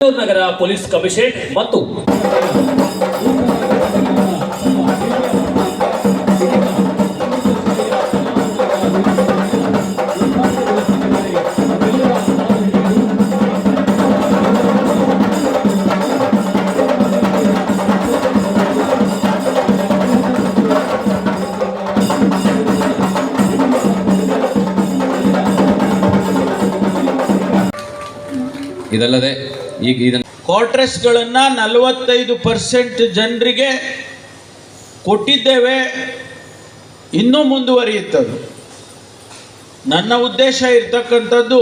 ನಗರ police commission ಮತ್ತು ಇದಲ್ಲದೆ ಈಗ ಇದನ್ನು ಕ್ವಾರ್ಟರ್ಸ್ಗಳನ್ನು ನಲವತ್ತೈದು ಪರ್ಸೆಂಟ್ ಜನರಿಗೆ ಕೊಟ್ಟಿದ್ದೇವೆ. ಇನ್ನೂ ಮುಂದುವರಿಯುತ್ತದೆ. ನನ್ನ ಉದ್ದೇಶ ಇರ್ತಕ್ಕಂಥದ್ದು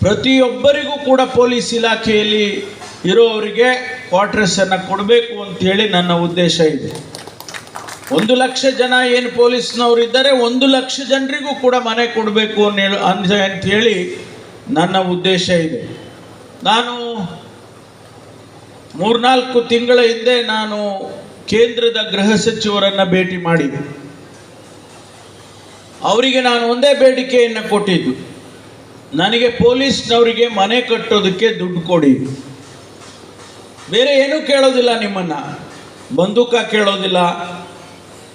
ಪ್ರತಿಯೊಬ್ಬರಿಗೂ ಕೂಡ ಪೊಲೀಸ್ ಇಲಾಖೆಯಲ್ಲಿ ಇರೋವರಿಗೆ ಕ್ವಾರ್ಟರ್ಸನ್ನು ಕೊಡಬೇಕು ಅಂತೇಳಿ ನನ್ನ ಉದ್ದೇಶ ಇದೆ. ಒಂದು ಲಕ್ಷ ಜನ ಏನು ಪೊಲೀಸ್ನವರು ಇದ್ದಾರೆ, ಒಂದು ಲಕ್ಷ ಜನರಿಗೂ ಕೂಡ ಮನೆ ಕೊಡಬೇಕು ಅಂತ ಹೇಳಿ ನನ್ನ ಉದ್ದೇಶ ಇದೆ. ನಾನು ಮೂರ್ನಾಲ್ಕು ತಿಂಗಳ ಹಿಂದೆ ನಾನು ಕೇಂದ್ರದ ಗೃಹ ಸಚಿವರನ್ನು ಭೇಟಿ ಮಾಡಿದೆ. ಅವರಿಗೆ ನಾನು ಒಂದೇ ಬೇಡಿಕೆಯನ್ನು ಕೊಟ್ಟಿದ್ದು. ನನಗೆ ಪೊಲೀಸ್ನವರಿಗೆ ಮನೆ ಕಟ್ಟೋದಕ್ಕೆ ದುಡ್ಡು ಕೊಡಿ ಬೇರೆ ಏನೂ ಕೇಳೋದಿಲ್ಲ ನಿಮ್ಮನ್ನು. ಬಂದೂಕ ಕೇಳೋದಿಲ್ಲ.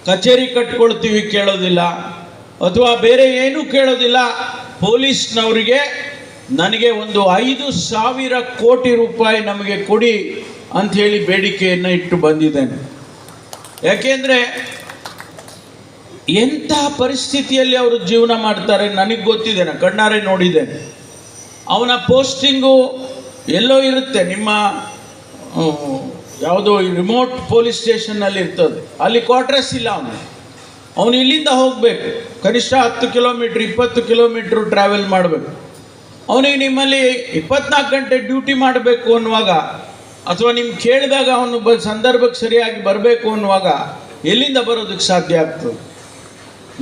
ಕಚೇರಿ ಕಟ್ಕೊಳ್ತೀವಿ ಕೇಳೋದಿಲ್ಲ. ಅಥವಾ ಬೇರೆ ಏನೂ ಕೇಳೋದಿಲ್ಲ. ಪೊಲೀಸ್ನವರಿಗೆ ನನಗೆ ಒಂದು ಐದು ಸಾವಿರ ಕೋಟಿ ರೂಪಾಯಿ ನಮಗೆ ಕೊಡಿ ಅಂಥೇಳಿ ಬೇಡಿಕೆಯನ್ನು ಇಟ್ಟು ಬಂದಿದ್ದೇನೆ. ಯಾಕೆಂದರೆ ಎಂಥ ಪರಿಸ್ಥಿತಿಯಲ್ಲಿ ಅವರು ಜೀವನ ಮಾಡ್ತಾರೆ ನನಗೆ ಗೊತ್ತಿದೆ, ನಾನು ಕಣ್ಣಾರೆ ನೋಡಿದ್ದೇನೆ. ಅವನ ಪೋಸ್ಟಿಂಗು ಎಲ್ಲೋ ಇರುತ್ತೆ, ನಿಮ್ಮ ಯಾವುದೋ ರಿಮೋಟ್ ಪೊಲೀಸ್ ಸ್ಟೇಷನ್ನಲ್ಲಿ ಇರ್ತದೆ. ಅಲ್ಲಿ ಕ್ವಾರ್ಟರ್ಸ್ ಇಲ್ಲ ಅವನು. ಅವನು ಇಲ್ಲಿಂದ ಹೋಗಬೇಕು. ಕನಿಷ್ಠ ಹತ್ತು ಕಿಲೋಮೀಟ್ರ್, ಇಪ್ಪತ್ತು ಕಿಲೋಮೀಟ್ರ್ ಟ್ರಾವೆಲ್ ಮಾಡಬೇಕು. ಅವನಿಗೆ ನಿಮ್ಮಲ್ಲಿ ಇಪ್ಪತ್ನಾಲ್ಕು ಗಂಟೆ ಡ್ಯೂಟಿ ಮಾಡಬೇಕು ಅನ್ನುವಾಗ, ಅಥವಾ ನಿಮ್ಗೆ ಕೇಳಿದಾಗ ಅವನು ಬ ಸಂದರ್ಭಕ್ಕೆ ಸರಿಯಾಗಿ ಬರಬೇಕು ಅನ್ನುವಾಗ ಎಲ್ಲಿಂದ ಬರೋದಕ್ಕೆ ಸಾಧ್ಯ ಆಗ್ತದೆ?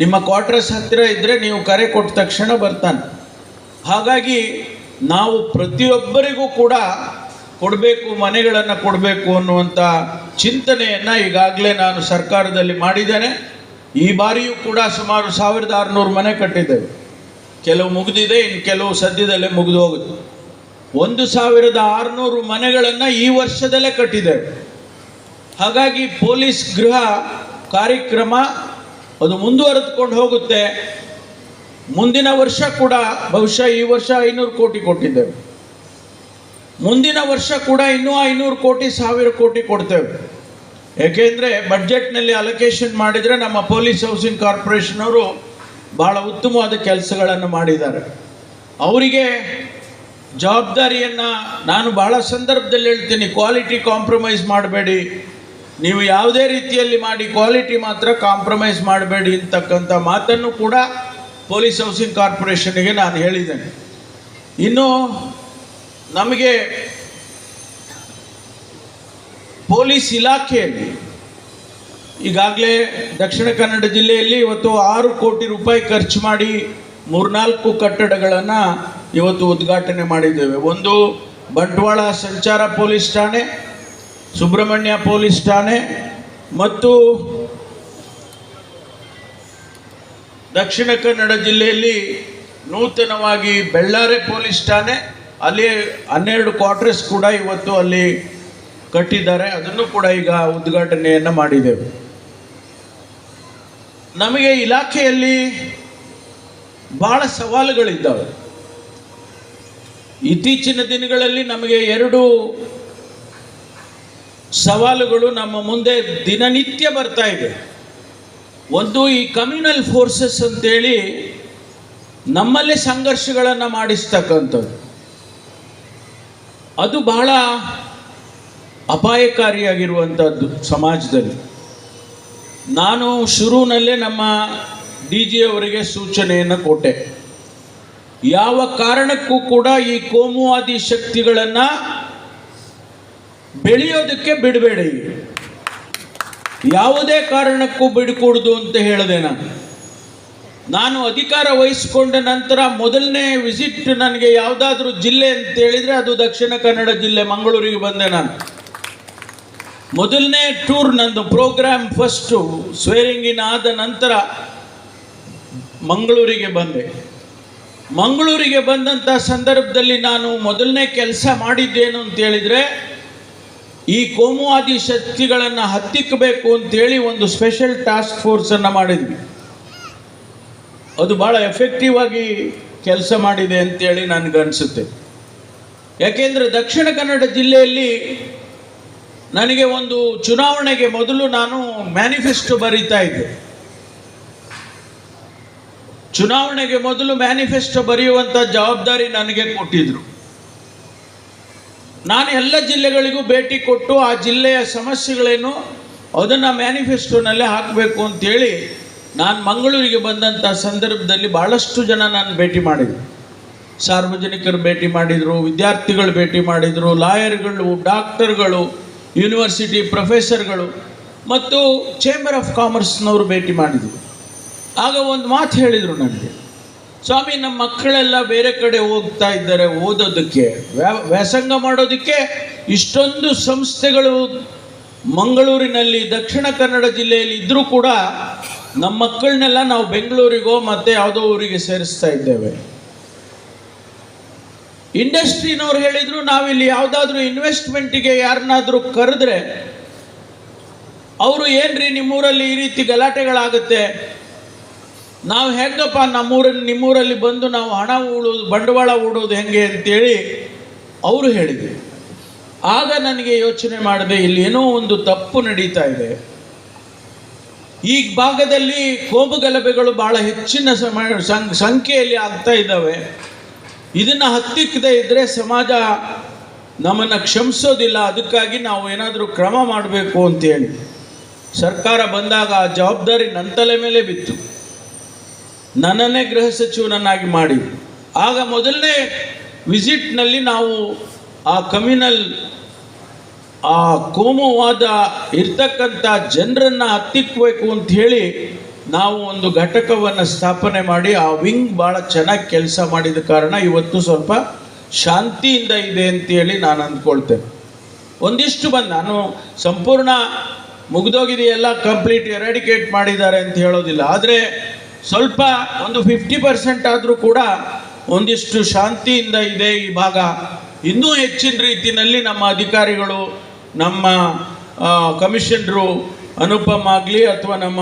ನಿಮ್ಮ ಕ್ವಾರ್ಟರ್ಸ್ ಹತ್ತಿರ ಇದ್ದರೆ ನೀವು ಕರೆ ಕೊಟ್ಟ ತಕ್ಷಣ ಬರ್ತಾನೆ. ಹಾಗಾಗಿ ನಾವು ಪ್ರತಿಯೊಬ್ಬರಿಗೂ ಕೂಡ ಕೊಡಬೇಕು, ಮನೆಗಳನ್ನು ಕೊಡಬೇಕು ಅನ್ನುವಂಥ ಚಿಂತನೆಯನ್ನು ಈಗಾಗಲೇ ನಾನು ಸರ್ಕಾರದಲ್ಲಿ ಮಾಡಿದ್ದೇನೆ. ಈ ಬಾರಿಯೂ ಕೂಡ ಸುಮಾರು ಸಾವಿರದ ಆರುನೂರು ಮನೆ ಕಟ್ಟಿದ್ದೇವೆ. ಕೆಲವು ಮುಗಿದಿದೆ, ಇನ್ನು ಕೆಲವು ಸದ್ಯದಲ್ಲೇ ಮುಗಿದು ಹೋಗುತ್ತೆ. ಒಂದು ಸಾವಿರದ ಆರುನೂರು ಮನೆಗಳನ್ನು ಈ ವರ್ಷದಲ್ಲೇ ಕಟ್ಟಿದ್ದೇವೆ ಹಾಗಾಗಿ ಪೊಲೀಸ್ ಗೃಹ ಕಾರ್ಯಕ್ರಮ ಅದು ಮುಂದುವರೆದುಕೊಂಡು ಹೋಗುತ್ತೆ. ಮುಂದಿನ ವರ್ಷ ಕೂಡ, ಬಹುಶಃ ಈ ವರ್ಷ ಐನೂರು ಕೋಟಿ ಕೊಟ್ಟಿದ್ದೇವೆ. ಮುಂದಿನ ವರ್ಷ ಕೂಡ ಇನ್ನೂ ಐನೂರು ಕೋಟಿ, ಸಾವಿರ ಕೋಟಿ ಕೊಡ್ತೇವೆ. ಏಕೆಂದರೆ ಬಡ್ಜೆಟ್ನಲ್ಲಿ ಅಲೋಕೇಶನ್ ಮಾಡಿದರೆ ನಮ್ಮ ಪೊಲೀಸ್ ಹೌಸಿಂಗ್ ಕಾರ್ಪೊರೇಷನ್ ಅವರು ಬಹಳ ಉತ್ತಮವಾದ ಕೆಲಸಗಳನ್ನು ಮಾಡಿದ್ದಾರೆ. ಅವರಿಗೆ ಜವಾಬ್ದಾರಿಯನ್ನು ನಾನು ಬಹಳ ಸಂದರ್ಭದಲ್ಲಿ ಹೇಳ್ತೀನಿ ಕ್ವಾಲಿಟಿ ಕಾಂಪ್ರಮೈಸ್ ಮಾಡಬೇಡಿ. ನೀವು ಯಾವುದೇ ರೀತಿಯಲ್ಲಿ ಮಾಡಿ ಕ್ವಾಲಿಟಿ ಮಾತ್ರ ಕಾಂಪ್ರಮೈಸ್ ಮಾಡಬೇಡಿ ಅಂತಕ್ಕಂಥ ಮಾತನ್ನು ಕೂಡ ಪೊಲೀಸ್ ಹೌಸಿಂಗ್ ಕಾರ್ಪೊರೇಷನ್ಗೆ ನಾನು ಹೇಳಿದ್ದೇನೆ. ಇನ್ನು ನಮಗೆ ಪೊಲೀಸ್ ಇಲಾಖೆಯಲ್ಲಿ ಈಗಾಗಲೇ ದಕ್ಷಿಣ ಕನ್ನಡ ಜಿಲ್ಲೆಯಲ್ಲಿ ಇವತ್ತು ಆರು ಕೋಟಿ ರೂಪಾಯಿ ಖರ್ಚು ಮಾಡಿ ಮೂರ್ನಾಲ್ಕು ಕಟ್ಟಡಗಳನ್ನು ಇವತ್ತು ಉದ್ಘಾಟನೆ ಮಾಡಿದ್ದೇವೆ. ಒಂದು ಬಂಟ್ವಾಳ ಸಂಚಾರ ಪೊಲೀಸ್ ಠಾಣೆ, ಸುಬ್ರಹ್ಮಣ್ಯ ಪೊಲೀಸ್ ಠಾಣೆ ಮತ್ತು ದಕ್ಷಿಣ ಕನ್ನಡ ಜಿಲ್ಲೆಯಲ್ಲಿ ನೂತನವಾಗಿ ಬೆಳ್ಳಾರೆ ಪೊಲೀಸ್ ಠಾಣೆ, ಅಲ್ಲಿ ಹನ್ನೆರಡು ಕ್ವಾರ್ಟರ್ಸ್ ಕೂಡ ಇವತ್ತು ಅಲ್ಲಿ ಕಟ್ಟಿದ್ದಾರೆ. ಅದನ್ನು ಕೂಡ ಈಗ ಉದ್ಘಾಟನೆಯನ್ನು ಮಾಡಿದ್ದೇವೆ. ನಮಗೆ ಇಲಾಖೆಯಲ್ಲಿ ಭಾಳ ಸವಾಲುಗಳಿದ್ದಾವೆ. ಇತ್ತೀಚಿನ ದಿನಗಳಲ್ಲಿ ನಮಗೆ ಎರಡು ಸವಾಲುಗಳು ನಮ್ಮ ಮುಂದೆ ದಿನನಿತ್ಯ ಬರ್ತಾ ಇದೆ. ಒಂದು ಈ ಕಮ್ಯುನಲ್ ಫೋರ್ಸಸ್ ಅಂತೇಳಿ ನಮ್ಮಲ್ಲಿ ಸಂಘರ್ಷಗಳನ್ನು ಮಾಡಿಸ್ತಕ್ಕಂಥದ್ದು. ಅದು ಬಹಳ ಅಪಾಯಕಾರಿಯಾಗಿರುವಂಥದ್ದು ಸಮಾಜದಲ್ಲಿ. ನಾನು ಶುರುವಿನಲ್ಲೇ ನಮ್ಮ ಡಿ ಜಿ ಅವರಿಗೆ ಸೂಚನೆಯನ್ನು ಕೊಟ್ಟೆ. ಯಾವ ಕಾರಣಕ್ಕೂ ಕೂಡ ಈ ಕೋಮುವಾದಿ ಶಕ್ತಿಗಳನ್ನು ಬೆಳೆಯೋದಕ್ಕೆ ಬಿಡಬೇಡಿ. ಯಾವುದೇ ಕಾರಣಕ್ಕೂ ಬಿಡಕೂಡ್ದು ಅಂತ ಹೇಳಿದೆ ನಾನು. ನಾನು ಅಧಿಕಾರ ವಹಿಸಿಕೊಂಡ ನಂತರ ಮೊದಲನೇ ವಿಸಿಟ್ ನನಗೆ ಯಾವುದಾದ್ರೂ ಜಿಲ್ಲೆ ಅಂತ ಹೇಳಿದರೆ ಅದು ದಕ್ಷಿಣ ಕನ್ನಡ ಜಿಲ್ಲೆ, ಮಂಗಳೂರಿಗೆ ಬಂದೆ ನಾನು. ಮೊದಲನೇ ಟೂರ್ ನಂದು ಪ್ರೋಗ್ರಾಮ್ ಫಸ್ಟು ಸ್ವೇರಿಂಗಿನ ಆದ ನಂತರ ಮಂಗಳೂರಿಗೆ ಬಂದೆ. ಮಂಗಳೂರಿಗೆ ಬಂದಂಥ ಸಂದರ್ಭದಲ್ಲಿ ನಾನು ಮೊದಲನೇ ಕೆಲಸ ಮಾಡಿದ್ದೇನು ಅಂತ ಹೇಳಿದರೆ, ಈ ಕೋಮುವಾದಿ ಶಕ್ತಿಗಳನ್ನು ಹತ್ತಿಕ್ಕಬೇಕು ಅಂತೇಳಿ ಒಂದು ಸ್ಪೆಷಲ್ ಟಾಸ್ಕ್ ಫೋರ್ಸನ್ನು ಮಾಡಿದ್ವಿ. ಅದು ಭಾಳ ಎಫೆಕ್ಟಿವ್ ಆಗಿ ಕೆಲಸ ಮಾಡಿದೆ ಅಂತೇಳಿ ನನಗನ್ಸುತ್ತೆ. ಯಾಕೆಂದರೆ ದಕ್ಷಿಣ ಕನ್ನಡ ಜಿಲ್ಲೆಯಲ್ಲಿ ನನಗೆ ಒಂದು ಚುನಾವಣೆಗೆ ಮೊದಲು ನಾನು ಮ್ಯಾನಿಫೆಸ್ಟೋ ಬರೀತಾ ಇದ್ದೆ. ಚುನಾವಣೆಗೆ ಮೊದಲು ಮ್ಯಾನಿಫೆಸ್ಟೋ ಬರೆಯುವಂಥ ಜವಾಬ್ದಾರಿ ನನಗೆ ಕೊಟ್ಟಿದ್ರು. ನಾನು ಎಲ್ಲ ಜಿಲ್ಲೆಗಳಿಗೂ ಭೇಟಿ ಕೊಟ್ಟು ಆ ಜಿಲ್ಲೆಯ ಸಮಸ್ಯೆಗಳೇನು ಅದನ್ನು ಮ್ಯಾನಿಫೆಸ್ಟೋನಲ್ಲೇ ಹಾಕಬೇಕು ಅಂತೇಳಿ ನಾನು ಮಂಗಳೂರಿಗೆ ಬಂದಂಥ ಸಂದರ್ಭದಲ್ಲಿ ಭಾಳಷ್ಟು ಜನ ನಾನು ಭೇಟಿ ಮಾಡಿದೆ ಸಾರ್ವಜನಿಕರು ಭೇಟಿ ಮಾಡಿದರು, ವಿದ್ಯಾರ್ಥಿಗಳು ಭೇಟಿ ಮಾಡಿದರು, ಲಾಯರ್ಗಳು, ಡಾಕ್ಟರ್ಗಳು ಯೂನಿವರ್ಸಿಟಿ ಪ್ರೊಫೆಸರ್ಗಳು ಮತ್ತು ಚೇಂಬರ್ ಆಫ್ ಕಾಮರ್ಸ್ನವರು ಭೇಟಿ ಮಾಡಿದರು. ಆಗ ಒಂದು ಮಾತು ಹೇಳಿದರು ನನಗೆ. ಸ್ವಾಮಿ ನಮ್ಮ ಮಕ್ಕಳೆಲ್ಲ ಬೇರೆ ಕಡೆ ಹೋಗ್ತಾ ಇದ್ದಾರೆ, ಓದೋದಕ್ಕೆ. ವ್ಯಾ- ವ್ಯಾಸಂಗ ಮಾಡೋದಕ್ಕೆ ಇಷ್ಟೊಂದು ಸಂಸ್ಥೆಗಳು ಮಂಗಳೂರಿನಲ್ಲಿ, ದಕ್ಷಿಣ ಕನ್ನಡ ಜಿಲ್ಲೆಯಲ್ಲಿ ಇದ್ದರೂ ಕೂಡ ನಮ್ಮ ಮಕ್ಕಳನ್ನೆಲ್ಲ ನಾವು ಬೆಂಗಳೂರಿಗೋ ಮತ್ತು ಯಾವುದೋ ಊರಿಗೆ ಸೇರಿಸ್ತಾ ಇದ್ದೇವೆ. ಇಂಡಸ್ಟ್ರಿನವ್ರು ಹೇಳಿದ್ರು, ನಾವಿಲ್ಲಿ ಯಾವುದಾದ್ರೂ ಇನ್ವೆಸ್ಟ್ಮೆಂಟಿಗೆ ಯಾರನ್ನಾದ್ರೂ ಕರೆದ್ರೆ ಅವರು ಏನ್ರಿ ನಿಮ್ಮೂರಲ್ಲಿ ಈ ರೀತಿ ಗಲಾಟೆಗಳಾಗುತ್ತೆ? ನಾವು ಹೆಂಗಪ್ಪ ನಮ್ಮೂರಲ್ಲಿ, ನಿಮ್ಮೂರಲ್ಲಿ ಬಂದು ನಾವು ಹಣ ಉಳೋದು, ಬಂಡವಾಳ ಹೂಡೋದು ಹೆಂಗೆ ಅಂತೇಳಿ ಅವರು ಹೇಳಿದರು. ಆಗ ನನಗೆ ಯೋಚನೆ ಮಾಡಿದೆ, ಇಲ್ಲಿ ಏನೋ ಒಂದು ತಪ್ಪು ನಡೀತಾ ಇದೆ. ಈ ಭಾಗದಲ್ಲಿ ಕೋಮು ಗಲಭೆಗಳು ಭಾಳ ಹೆಚ್ಚಿನ ಸಮ, ಸಂಖ್ಯೆಯಲ್ಲಿ ಆಗ್ತಾ ಇದ್ದಾವೆ. ಇದನ್ನು ಹತ್ತಿಕ್ಕದೇ ಇದ್ದರೆ ಸಮಾಜ ನಮ್ಮನ್ನು ಕ್ಷಮಿಸೋದಿಲ್ಲ. ಅದಕ್ಕಾಗಿ ನಾವು ಏನಾದರೂ ಕ್ರಮ ಮಾಡಬೇಕು ಅಂತೇಳಿ. ಸರ್ಕಾರ ಬಂದಾಗ ಆ ಜವಾಬ್ದಾರಿ ನನ್ನ ತಲೆ ಮೇಲೆ ಬಿತ್ತು. ನನ್ನನ್ನೇ ಗೃಹ ಸಚಿವನನ್ನಾಗಿ ಮಾಡಿ. ಆಗ ಮೊದಲನೇ ವಿಸಿಟ್ನಲ್ಲಿ ನಾವು ಆ ಕಮ್ಯುನಲ್, ಆ ಕೋಮುವಾದ ಇರ್ತಕ್ಕಂಥ ಜನರನ್ನು ಹತ್ತಿಕ್ಕಬೇಕು ಅಂತ ಹೇಳಿ ನಾವು ಒಂದು ಘಟಕವನ್ನು ಸ್ಥಾಪನೆ ಮಾಡಿ ಆ ವಿಂಗ್ ಭಾಳ ಚೆನ್ನಾಗಿ ಕೆಲಸ ಮಾಡಿದ ಕಾರಣ ಇವತ್ತು ಸ್ವಲ್ಪ ಶಾಂತಿಯಿಂದ ಇದೆ ಅಂತೇಳಿ ನಾನು ಅಂದ್ಕೊಳ್ತೇನೆ. ಒಂದಿಷ್ಟು ಬಂದು ನಾನು ಸಂಪೂರ್ಣ ಮುಗಿದೋಗಿದೆಯೆಲ್ಲ ಕಂಪ್ಲೀಟ್ ಎರಡಿಕೇಟ್ ಮಾಡಿದ್ದಾರೆ ಅಂತ ಹೇಳೋದಿಲ್ಲ. ಆದರೆ ಸ್ವಲ್ಪ ಒಂದು ಫಿಫ್ಟಿ ಪರ್ಸೆಂಟ್ ಆದರೂ ಕೂಡ ಒಂದಿಷ್ಟು ಶಾಂತಿಯಿಂದ ಇದೆ ಈ ಭಾಗ. ಇನ್ನೂ ಹೆಚ್ಚಿನ ರೀತಿಯಲ್ಲಿ ನಮ್ಮ ಅಧಿಕಾರಿಗಳು, ನಮ್ಮ ಕಮಿಷನರು, ಅನುಪಮ್ ಆಗಲಿ ಅಥವಾ ನಮ್ಮ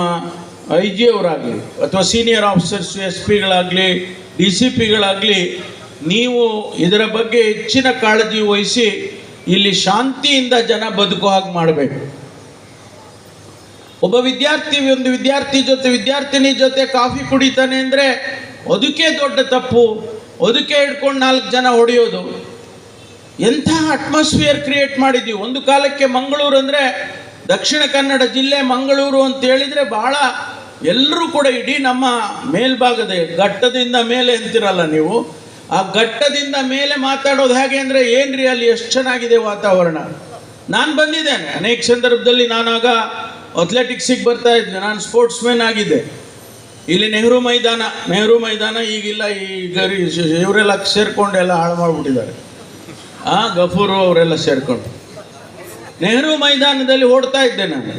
ಐ ಜಿ ಅವರಾಗಲಿ ಅಥವಾ ಸೀನಿಯರ್ ಆಫೀಸರ್ಸ್ ಎಸ್ ಪಿಗಳಾಗಲಿ ಡಿ ಸಿ ಪಿಗಳಾಗಲಿ ನೀವು ಇದರ ಬಗ್ಗೆ ಹೆಚ್ಚಿನ ಕಾಳಜಿ ವಹಿಸಿ ಇಲ್ಲಿ ಶಾಂತಿಯಿಂದ ಜನ ಬದುಕೋ ಹಾಗೆ ಮಾಡಬೇಕು. ಒಬ್ಬ ವಿದ್ಯಾರ್ಥಿ, ಒಂದು ವಿದ್ಯಾರ್ಥಿ ಜೊತೆ, ವಿದ್ಯಾರ್ಥಿನಿ ಜೊತೆ ಕಾಫಿ ಕುಡಿತಾನೆ ಅಂದರೆ ಅದಕ್ಕೆ ದೊಡ್ಡ ತಪ್ಪು. ಅದಕ್ಕೆ ಹಿಡ್ಕೊಂಡು ನಾಲ್ಕು ಜನ ಹೊಡೆಯೋದು. ಎಂಥ ಅಟ್ಮಾಸ್ಫಿಯರ್ ಕ್ರಿಯೇಟ್ ಮಾಡಿದ್ದೀವಿ ಒಂದು ಕಾಲಕ್ಕೆ ಮಂಗಳೂರು ಅಂದರೆ ದಕ್ಷಿಣ ಕನ್ನಡ ಜಿಲ್ಲೆ ಮಂಗಳೂರು ಅಂತ ಹೇಳಿದರೆ ಭಾಳ ಎಲ್ಲರೂ ಕೂಡ ಇಡೀ ನಮ್ಮ ಮೇಲ್ಭಾಗದ ಘಟ್ಟದಿಂದ ಮೇಲೆ ಅಂತಿರಲ್ಲ ನೀವು? ಆ ಘಟ್ಟದಿಂದ ಮೇಲೆ ಮಾತಾಡೋದು ಹೇಗೆ ಅಂದರೆ ಏನ್ರಿ ಅಲ್ಲಿ ಎಷ್ಟು ಚೆನ್ನಾಗಿದೆ ವಾತಾವರಣ? ನಾನು ಬಂದಿದ್ದೇನೆ. ಅನೇಕ ಸಂದರ್ಭದಲ್ಲಿ ನಾನಾಗ ಅಥ್ಲೆಟಿಕ್ಸಿಗೆ ಬರ್ತಾ ಇದ್ದೆ. ನಾನು ಸ್ಪೋರ್ಟ್ಸ್ ಮ್ಯಾನ್ ಆಗಿದ್ದೆ. ಇಲ್ಲಿ ನೆಹರು ಮೈದಾನ. ನೆಹರು ಮೈದಾನ ಈಗಿಲ್ಲ. ಈಗ ಇವರೆಲ್ಲ ಸೇರ್ಕೊಂಡು ಎಲ್ಲ ಹಾಳು ಮಾಡಿಬಿಟ್ಟಿದ್ದಾರೆ. ಆ, ಗಫೂರು ಅವರೆಲ್ಲ ಸೇರ್ಕೊಂಡು. ನೆಹರು ಮೈದಾನದಲ್ಲಿ ಓಡ್ತಾ ಇದ್ದೆ ನಾನು.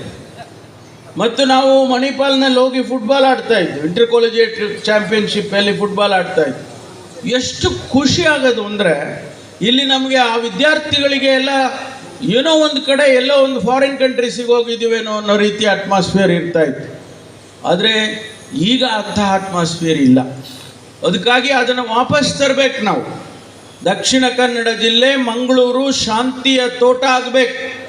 ಮತ್ತು ನಾವು ಮಣಿಪಾಲ್ನಲ್ಲಿ ಹೋಗಿ ಫುಟ್ಬಾಲ್ ಆಡ್ತಾ ಇದ್ವಿ. ಇಂಟರ್ ಕಾಲೇಜಿಯೇಟ್ ಚಾಂಪಿಯನ್ಶಿಪ್ಪಲ್ಲಿ ಫುಟ್ಬಾಲ್ ಆಡ್ತಾ ಇದ್ವಿ. ಎಷ್ಟು ಖುಷಿ ಆಗೋದು ಅಂದರೆ, ಇಲ್ಲಿ ನಮಗೆ ಆ ವಿದ್ಯಾರ್ಥಿಗಳಿಗೆ ಎಲ್ಲ ಏನೋ ಒಂದು ಕಡೆ ಎಲ್ಲೋ ಒಂದು ಫಾರಿನ್ ಕಂಟ್ರೀಸಿಗೆ ಹೋಗಿದ್ದೀವೇನೋ ಅನ್ನೋ ರೀತಿ ಅಟ್ಮಾಸ್ಫಿಯರ್ ಇರ್ತಾ ಇತ್ತು. ಆದರೆ ಈಗ ಅಂತಹ ಅಟ್ಮಾಸ್ಫಿಯರ್ ಇಲ್ಲ. ಅದಕ್ಕಾಗಿ ಅದನ್ನು ವಾಪಸ್ ತರಬೇಕು ನಾವು. ದಕ್ಷಿಣ ಕನ್ನಡ ಜಿಲ್ಲೆ, ಮಂಗಳೂರು, ಶಾಂತಿಯ ತೋಟ ಆಗಬೇಕು.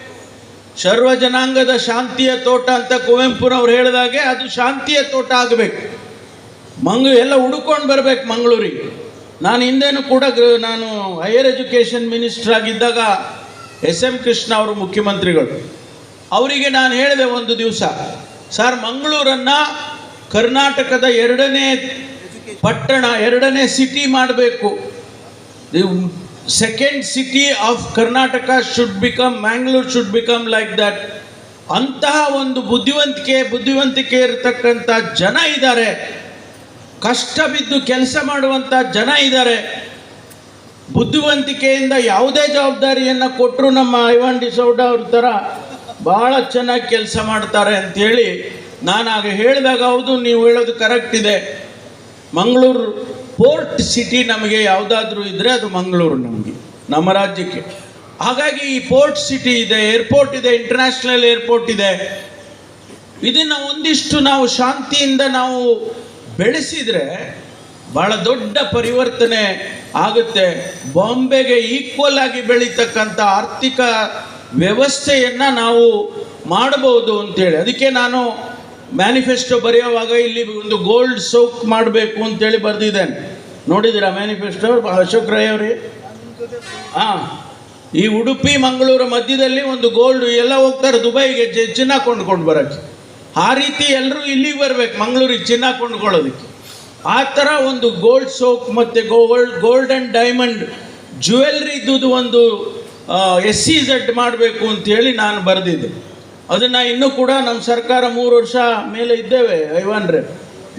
ಸರ್ವ ಜನಾಂಗದ ಶಾಂತಿಯ ತೋಟ ಅಂತ ಕುವೆಂಪುನವ್ರು ಹೇಳಿದಾಗೆ ಅದು ಶಾಂತಿಯ ತೋಟ ಆಗಬೇಕು. ಮಂಗ್ಳೂ ಎಲ್ಲ ಹುಡುಕೊಂಡು ಬರ್ಬೇಕು ಮಂಗಳೂರಿಗೆ. ನಾನು ಹಿಂದೇನು ಕೂಡ ನಾನು ಹೈಯರ್ ಎಜುಕೇಷನ್ ಮಿನಿಸ್ಟರ್ ಆಗಿದ್ದಾಗ ಎಸ್ ಎಂ ಕೃಷ್ಣ ಅವರು ಮುಖ್ಯಮಂತ್ರಿಗಳು. ಅವರಿಗೆ ನಾನು ಹೇಳಿದೆ ಒಂದು ದಿವಸ, ಸರ್, ಮಂಗಳೂರನ್ನು ಕರ್ನಾಟಕದ ಎರಡನೇ ಪಟ್ಟಣ, ಎರಡನೇ ಸಿಟಿ ಮಾಡಬೇಕು. Second city of Karnataka should become Mangalore should become like that ಅಂತಹ ಒಂದು ಬುದ್ಧಿವಂತಿಕೆ ಬುದ್ಧಿವಂತಿಕೆ ಇರತಕ್ಕಂಥ ಜನ ಇದ್ದಾರೆ. ಕಷ್ಟ ಬಿದ್ದು ಕೆಲಸ ಮಾಡುವಂಥ ಜನ ಇದ್ದಾರೆ. ಬುದ್ಧಿವಂತಿಕೆಯಿಂದ ಯಾವುದೇ ಜವಾಬ್ದಾರಿಯನ್ನು ಕೊಟ್ಟರು ನಮ್ಮ ಐವನ್ ಡಿಸೌಡ ಅವ್ರ ಥರ ಭಾಳ ಚೆನ್ನಾಗಿ ಕೆಲಸ ಮಾಡ್ತಾರೆ ಅಂಥೇಳಿ ನಾನು ಆಗ ಹೇಳಿದಾಗ ಹೌದು, ನೀವು ಹೇಳೋದು ಕರೆಕ್ಟ್ ಇದೆ. ಮಂಗಳೂರು ಪೋರ್ಟ್ ಸಿಟಿ ನಮಗೆ ಯಾವುದಾದ್ರೂ ಇದ್ದರೆ ಅದು ಮಂಗಳೂರು ನಮಗೆ, ನಮ್ಮ ರಾಜ್ಯಕ್ಕೆ. ಹಾಗಾಗಿ ಈ ಪೋರ್ಟ್ ಸಿಟಿ ಇದೆ, ಏರ್ಪೋರ್ಟ್ ಇದೆ ಇಂಟರ್ನ್ಯಾಷನಲ್ ಏರ್ಪೋರ್ಟ್ ಇದೆ. ಇದನ್ನ ಒಂದಿಷ್ಟು ನಾವು ಶಾಂತಿಯಿಂದ ನಾವು ಬೆಳೆಸಿದರೆ ಬಹಳ ದೊಡ್ಡ ಪರಿವರ್ತನೆ ಆಗುತ್ತೆ. ಬಾಂಬೆಗೆ ಈಕ್ವಲ್ ಆಗಿ ಬೆಳೀತಕ್ಕಂಥ ಆರ್ಥಿಕ ವ್ಯವಸ್ಥೆಯನ್ನ ನಾವು ಮಾಡಬಹುದು ಅಂತೇಳಿ. ಅದಕ್ಕೆ ನಾನು ಮ್ಯಾನಿಫೆಸ್ಟೋ ಬರೆಯುವಾಗ ಇಲ್ಲಿ ಒಂದು ಗೋಲ್ಡ್ ಸೋಕ್ ಮಾಡಬೇಕು ಅಂತೇಳಿ ಬರೆದಿದ್ದೇನೆ. ನೋಡಿದ್ದೀರಾ ಮ್ಯಾನಿಫೆಸ್ಟೋ ಅಶೋಕ್ ರೈ ಅವರೇ? ಹಾಂ ಈ ಉಡುಪಿ, ಮಂಗಳೂರು ಮಧ್ಯದಲ್ಲಿ ಒಂದು ಗೋಲ್ಡ್ ಎಲ್ಲ ಹೋಗ್ತಾರೆ ದುಬೈಗೆ ಚಿನ್ನ ಕೊಂಡ್ಕೊಂಡು ಬರೋಕ್ಕೆ. ಆ ರೀತಿ ಎಲ್ಲರೂ ಇಲ್ಲಿಗೆ ಬರಬೇಕು, ಮಂಗಳೂರಿಗೆ ಚಿನ್ನ ಕೊಂಡ್ಕೊಳ್ಳೋದಕ್ಕೆ. ಆ ಥರ ಒಂದು ಗೋಲ್ಡ್ ಸೋಕ್ ಮತ್ತು ಗೋಲ್ಡ್ ಗೋಲ್ಡ್ ಆ್ಯಂಡ್ ಡೈಮಂಡ್ ಜ್ಯುವೆಲ್ರಿದ್ದು ಒಂದು ಎಸ್ ಸಿ ಝಡ್ ಮಾಡಬೇಕು ಅಂತೇಳಿ ನಾನು ಬರೆದಿದ್ದೆ. ಅದನ್ನು ಇನ್ನೂ ಕೂಡ ನಮ್ಮ ಸರ್ಕಾರ ಮೂರು ವರ್ಷ ಮೇಲೆ ಇದ್ದೇವೆ, ಐವಾನ್ರೆ.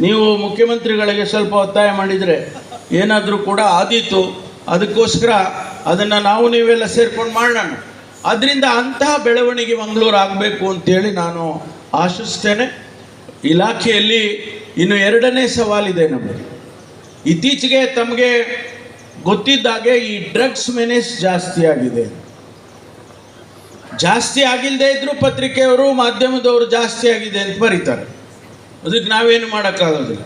ನೀವು ಮುಖ್ಯಮಂತ್ರಿಗಳಿಗೆ ಸ್ವಲ್ಪ ಒತ್ತಾಯ ಮಾಡಿದರೆ ಏನಾದರೂ ಕೂಡ ಆದೀತು, ಅದಕ್ಕೋಸ್ಕರ ಅದನ್ನು ನಾವು ನೀವೆಲ್ಲ ಸೇರ್ಕೊಂಡು ಮಾಡೋಣ ಅದರಿಂದ ಅಂತಹ ಬೆಳವಣಿಗೆ ಮಂಗಳೂರು ಆಗಬೇಕು ಅಂತೇಳಿ ನಾನು ಆಶಿಸ್ತೇನೆ. ಇಲಾಖೆಯಲ್ಲಿ ಇನ್ನು ಎರಡನೇ ಸವಾಲಿದೆ ನಮಗೆ. ಇತ್ತೀಚೆಗೆ ತಮಗೆ ಗೊತ್ತಿದ್ದಾಗೆ ಈ ಡ್ರಗ್ಸ್ ಮೆನೇಜ್ ಜಾಸ್ತಿ ಆಗಿದೆ. ಜಾಸ್ತಿ ಆಗಿಲ್ಲದೆ ಇದ್ದರೂ ಪತ್ರಿಕೆಯವರು ಮಾಧ್ಯಮದವರು ಜಾಸ್ತಿ ಆಗಿದೆ ಅಂತ ಬರೀತಾರೆ. ಅದಕ್ಕೆ ನಾವೇನು ಮಾಡೋಕ್ಕಾಗೋದಿಲ್ಲ.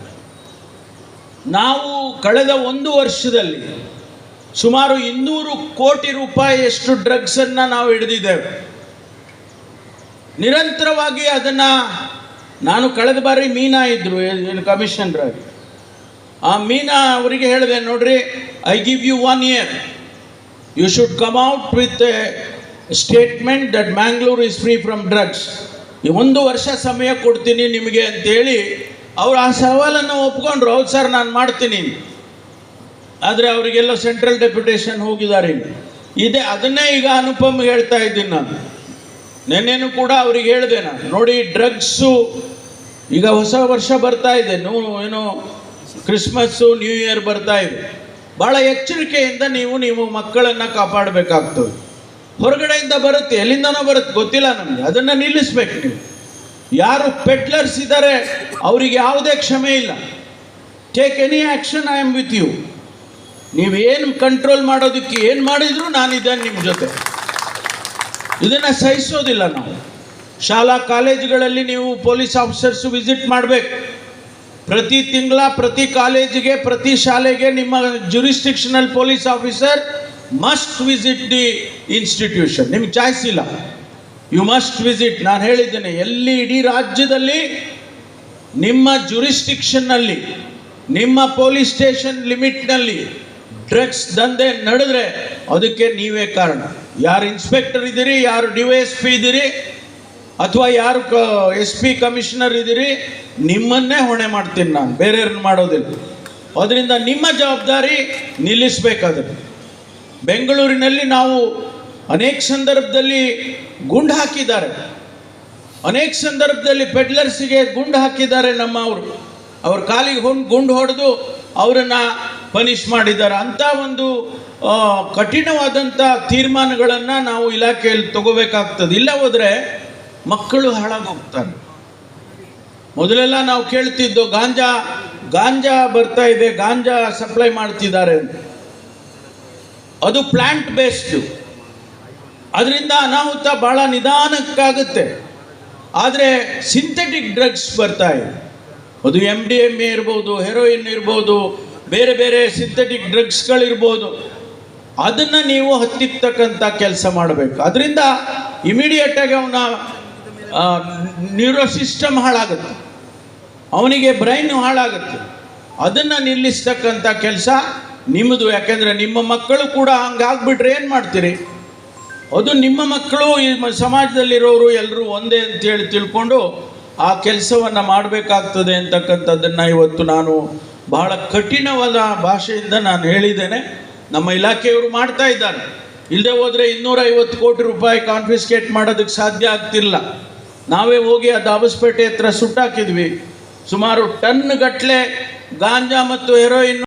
ನಾವು ಕಳೆದ ಒಂದು ವರ್ಷದಲ್ಲಿ ಸುಮಾರು ಇನ್ನೂರು ಕೋಟಿ ರೂಪಾಯಿಯಷ್ಟು ಡ್ರಗ್ಸನ್ನು ನಾವು ಹಿಡಿದಿದ್ದೇವೆ. ನಿರಂತರವಾಗಿ ಅದನ್ನು ನಾನು ಕಳೆದ ಬಾರಿ ಮೀನಾ ಇದ್ದರು ಏನು ಕಮಿಷನರಾಗಿ. ಆ ಮೀನಾ ಅವರಿಗೆ ಹೇಳಿದೆ, ನೋಡ್ರಿ I give you one year you should come out with statement that Mangalore is free from drugs ಈ ಒಂದು ವರ್ಷ ಸಮಯ ಕೊಡ್ತೀನಿ ನಿಮಗೆ ಅಂತೇಳಿ ಅವರು ಆ ಸವಾಲನ್ನು ಒಪ್ಕೊಂಡ್ರು, ಹೌದು ಸರ್, ನಾನು ಮಾಡ್ತೀನಿ. ಆದರೆ ಅವರಿಗೆಲ್ಲ ಸೆಂಟ್ರಲ್ ಡೆಪ್ಯುಟೇಷನ್ ಹೋಗಿದ್ದಾರೆ. ಇದೆ, ಅದನ್ನೇ ಈಗ ಅನುಪಮ್ ಹೇಳ್ತಾ ಇದ್ದೀನಿ ನಾನು. ನೆನ್ನೆನೂ ಕೂಡ ಅವ್ರಿಗೆ ಹೇಳಿದೆ ನಾನು. ನೋಡಿ ಡ್ರಗ್ಸು ಈಗ ಹೊಸ ವರ್ಷ ಬರ್ತಾ ಇದೆ. ನೂ, ಏನು ಕ್ರಿಸ್ಮಸ್ಸು ನ್ಯೂ ಇಯರ್ ಬರ್ತಾ ಇದೆ. ಭಾಳ ಎಚ್ಚರಿಕೆಯಿಂದ ನೀವು ನೀವು ಮಕ್ಕಳನ್ನು ಕಾಪಾಡಬೇಕಾಗ್ತದೆ. ಹೊರಗಡೆಯಿಂದ ಬರುತ್ತೆ, ಎಲ್ಲಿಂದನೋ ಬರುತ್ತೆ, ಗೊತ್ತಿಲ್ಲ ನಮಗೆ. ಅದನ್ನು ನಿಲ್ಲಿಸ್ಬೇಕು ನೀವು. ಯಾರು ಪೆಟ್ಲರ್ಸ್ ಇದ್ದಾರೆ ಅವರಿಗೆ ಯಾವುದೇ ಕ್ಷಮೆ ಇಲ್ಲ. Take any action I am with you ನೀವೇನು ಕಂಟ್ರೋಲ್ ಮಾಡೋದಕ್ಕೆ ಏನು ಮಾಡಿದ್ರು ನಾನಿದ್ದೇನೆ ನಿಮ್ಮ ಜೊತೆ. ಇದನ್ನು ಸಹಿಸೋದಿಲ್ಲ ನಾವು. ಶಾಲಾ ಕಾಲೇಜುಗಳಲ್ಲಿ ನೀವು ಪೊಲೀಸ್ ಆಫೀಸರ್ಸು ವಿಸಿಟ್ ಮಾಡಬೇಕು. ಪ್ರತಿ ತಿಂಗಳ, ಪ್ರತಿ ಕಾಲೇಜಿಗೆ ಪ್ರತಿ ಶಾಲೆಗೆ ನಿಮ್ಮ jurisdictional police officer must visit the institution ನಿಮ್ಗೆ ಚಾಯ್ಸ್ ಇಲ್ಲ. ಯು ಮಸ್ಟ್ ವಿಸಿಟ್ ನಾನು ಹೇಳಿದ್ದೇನೆ, ಎಲ್ಲಿ ಇಡೀ ರಾಜ್ಯದಲ್ಲಿ ನಿಮ್ಮ ಜುರಿಸ್ಟಿಕ್ಷನ್ನಲ್ಲಿ ನಿಮ್ಮ ಪೊಲೀಸ್ ಸ್ಟೇಷನ್ ಲಿಮಿಟ್ನಲ್ಲಿ ಡ್ರಗ್ಸ್ ದಂಧೆ ನಡೆದ್ರೆ ಅದಕ್ಕೆ ನೀವೇ ಕಾರಣ. ಯಾರು ಇನ್ಸ್ಪೆಕ್ಟರ್ ಇದ್ದೀರಿ, ಯಾರು ಡಿ ವೈ ಎಸ್ ಪಿ ಇದ್ದೀರಿ, ಅಥವಾ ಯಾರು ಕ ಎಸ್ ಪಿ ಕಮಿಷನರ್ ಇದ್ದೀರಿ, ನಿಮ್ಮನ್ನೇ ಹೊಣೆ ಮಾಡ್ತೀನಿ ನಾನು. ಬೇರೆಯವ್ರನ್ನ ಮಾಡೋದಿಲ್ಲ. ಅದರಿಂದ ನಿಮ್ಮ ಜವಾಬ್ದಾರಿ ನಿಲ್ಲಿಸಬೇಕಾದ್ರೆ ಬೆಂಗಳೂರಿನಲ್ಲಿ ನಾವು ಅನೇಕ ಸಂದರ್ಭದಲ್ಲಿ ಗುಂಡು ಹಾಕಿದ್ದಾರೆ. ಅನೇಕ ಸಂದರ್ಭದಲ್ಲಿ ಪೆಡ್ಲರ್ಸಿಗೆ ಗುಂಡು ಹಾಕಿದ್ದಾರೆ ನಮ್ಮವರು ಅವ್ರ. ಕಾಲಿಗೆ ಹೊಂದು ಗುಂಡು ಹೊಡೆದು ಅವರನ್ನು ಪನಿಷ್ ಮಾಡಿದ್ದಾರೆ. ಅಂಥ ಒಂದು ಕಠಿಣವಾದಂಥ ತೀರ್ಮಾನಗಳನ್ನು ನಾವು ಇಲಾಖೆಯಲ್ಲಿ ತಗೋಬೇಕಾಗ್ತದೆ. ಇಲ್ಲ ಹೋದರೆ ಮಕ್ಕಳು ಹಾಳಾಗೋಗ್ತಾರೆ. ಮೊದಲೆಲ್ಲ ನಾವು ಕೇಳ್ತಿದ್ದು, ಗಾಂಜಾ ಗಾಂಜಾ ಬರ್ತಾ ಇದೆ, ಗಾಂಜಾ ಸಪ್ಲೈ ಮಾಡ್ತಿದ್ದಾರೆ ಅಂತ. ಅದು ಪ್ಲಾಂಟ್ ಬೇಸ್ಡು ಅದರಿಂದ ಅನಾಹುತ ಭಾಳ ನಿಧಾನಕ್ಕಾಗುತ್ತೆ. ಆದರೆ ಸಿಂಥೆಟಿಕ್ ಡ್ರಗ್ಸ್ ಬರ್ತಾ ಇದೆ. ಅದು ಎಂ ಡಿ ಎಂ ಎ ಇರ್ಬೋದು ಹೆರೋಯಿನ್ ಇರ್ಬೋದು, ಬೇರೆ ಬೇರೆ ಸಿಂಥೆಟಿಕ್ ಡ್ರಗ್ಸ್ಗಳಿರ್ಬೋದು ಅದನ್ನು ನೀವು ಹತ್ತಿಕ್ಕತಕ್ಕಂಥ ಕೆಲಸ ಮಾಡಬೇಕು. ಅದರಿಂದ ಇಮಿಡಿಯೇಟಾಗಿ ಅವನ ನ್ಯೂರೋ ಸಿಸ್ಟಮ್ ಹಾಳಾಗುತ್ತೆ. ಅವನಿಗೆ ಬ್ರೈನ್ ಹಾಳಾಗುತ್ತೆ. ಅದನ್ನು ನಿಲ್ಲಿಸ್ತಕ್ಕಂಥ ಕೆಲಸ ನಿಮ್ಮದು ಯಾಕೆಂದರೆ ನಿಮ್ಮ ಮಕ್ಕಳು ಕೂಡ ಹಂಗಾಗ್ಬಿಟ್ರೆ ಏನು ಮಾಡ್ತೀರಿ? ಅದು ನಿಮ್ಮ ಮಕ್ಕಳು ಈ ಸಮಾಜದಲ್ಲಿರೋರು ಎಲ್ಲರೂ ಒಂದೇ ಅಂತೇಳಿ ತಿಳ್ಕೊಂಡು ಆ ಕೆಲಸವನ್ನು ಮಾಡಬೇಕಾಗ್ತದೆ ಅಂತಕ್ಕಂಥದ್ದನ್ನು ಇವತ್ತು ನಾನು ಬಹಳ ಕಠಿಣವಾದ ಭಾಷೆಯಿಂದ ನಾನು ಹೇಳಿದ್ದೇನೆ. ನಮ್ಮ ಇಲಾಖೆಯವರು ಮಾಡ್ತಾ ಇದ್ದಾರೆ. ಇಲ್ಲದೆ ಹೋದರೆ ಇನ್ನೂರೈವತ್ತು ಕೋಟಿ ರೂಪಾಯಿ ಕಾನ್ಫಿಸ್ಕೇಟ್ ಮಾಡೋದಕ್ಕೆ ಸಾಧ್ಯ ಆಗ್ತಿಲ್ಲ. ನಾವೇ ಹೋಗಿ ಆ ದಾಬಸ್ಪೇಟೆ ಹತ್ರ ಸುಟ್ಟಾಕಿದ್ವಿ. ಸುಮಾರು ಟನ್ ಗಟ್ಟಲೆ ಗಾಂಜಾ ಮತ್ತು ಹೆರೋಯಿನ್